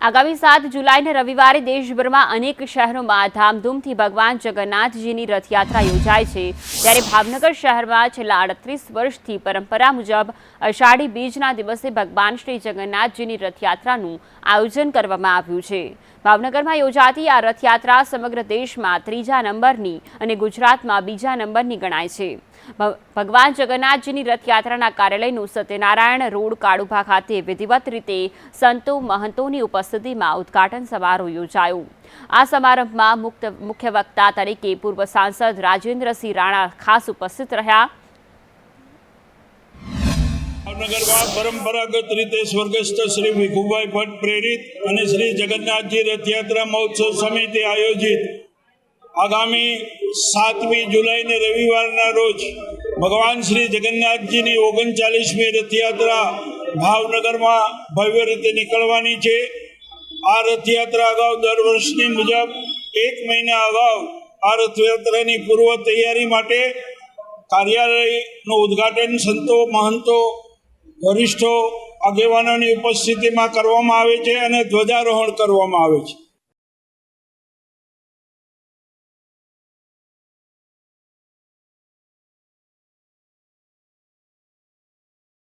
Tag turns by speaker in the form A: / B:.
A: આગામી સાત જુલાઈને રવિવારે દેશભરમાં અનેક શહેરોમાં ધામધૂમથી ભગવાન જગન્નાથજીની રથયાત્રા યોજાય છે. ત્યારે ભાવનગર શહેરમાં છેલ્લા અડત્રીસ વર્ષથી પરંપરા મુજબ અષાઢી બીજના દિવસે ભગવાન શ્રી જગન્નાથજીની રથયાત્રાનું આયોજન કરવામાં આવ્યું છે. ભાવનગરમાં યોજાતી આ રથયાત્રા સમગ્ર દેશમાં ત્રીજા નંબરની અને ગુજરાતમાં બીજા નંબરની ગણાય છે. ભગવાન જગન્નાથજીની રથયાત્રાના કાર્યાલયનું સત્યનારાયણ રોડ કાળુભા ખાતે વિધિવત રીતે સંતો મહંતોની ઉપસ્થિતિમાં ઉદ્ઘાટન સમારોહ યોજાયો. આ સમારંભમાં મુક્ત મુખ્ય વક્તા તરીકે પૂર્વ સાંસદ રાજેન્દ્રસિંહ રાણા ખાસ ઉપસ્થિત રહ્યા.
B: ભાવનગરમાં પરંપરાગત રીતે સ્વર્ગસ્થ શ્રી ભીખુભાઈ ભટ્ટ પ્રેરિત અને શ્રી જગન્નાથજી રથયાત્રા મહોત્સવ સમિતિ આયોજિત આગામી સાતમી જુલાઈને રવિવારના રોજ ભગવાન શ્રી જગન્નાથજીની ઓગણચાલીસમી રથયાત્રા ભાવનગરમાં ભવ્ય રીતે નીકળવાની છે. આ રથયાત્રા અગાઉ દર વર્ષની મુજબ એક મહિના અગાઉ આ રથયાત્રાની પૂર્વ તૈયારી માટે કાર્યાલયનું ઉદ્ઘાટન સંતો, મહંતો, વરિષ્ઠો, આગેવાનોની ઉપસ્થિતિમાં કરવામાં આવે છે અને ધ્વજારોહણ કરવામાં આવે છે.